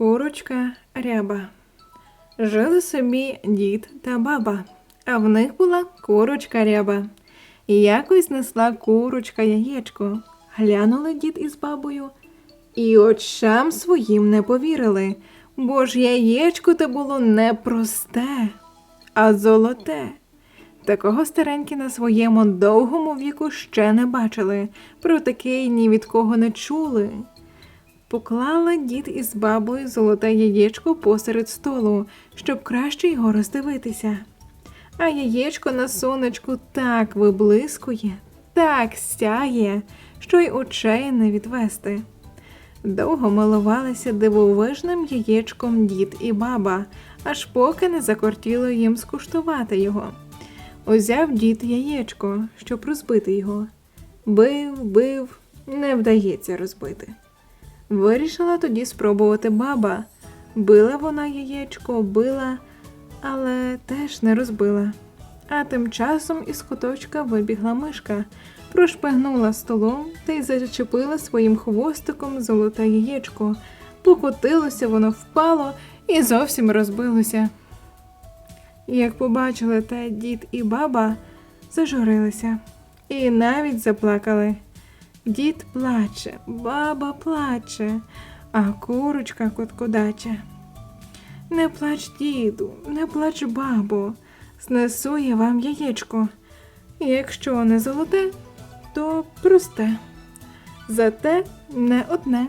Курочка ряба. Жили собі дід та баба, а в них була курочка ряба. Якось несла курочка яєчко. Глянули дід із бабою і очам своїм не повірили, бо ж яєчко те було не просте, а золоте. Такого старенькі на своєму довгому віку ще не бачили, про таке ні від кого не чули. Поклала дід із бабою золоте яєчко посеред столу, щоб краще його роздивитися. А яєчко на сонечку так виблискує, так сяє, що й очей не відвести. Довго милувалися дивовижним яєчком дід і баба, аж поки не закортіло їм скуштувати його. Узяв дід яєчко, щоб розбити його. Бив, бив, не вдається розбити. Вирішила тоді спробувати баба. Била вона яєчко, била, але теж не розбила. А тим часом із куточка вибігла мишка, прошпигнула столом та й зачепила своїм хвостиком золоте яєчко. Покотилося, воно впало і зовсім розбилося. Як побачили те дід і баба, зажурилися і навіть заплакали. Дід плаче, баба плаче, а курочка коткодаче. Не плач, діду, не плач, бабо, знесу я вам яєчко. Якщо не золоте, то просте. Зате не одне.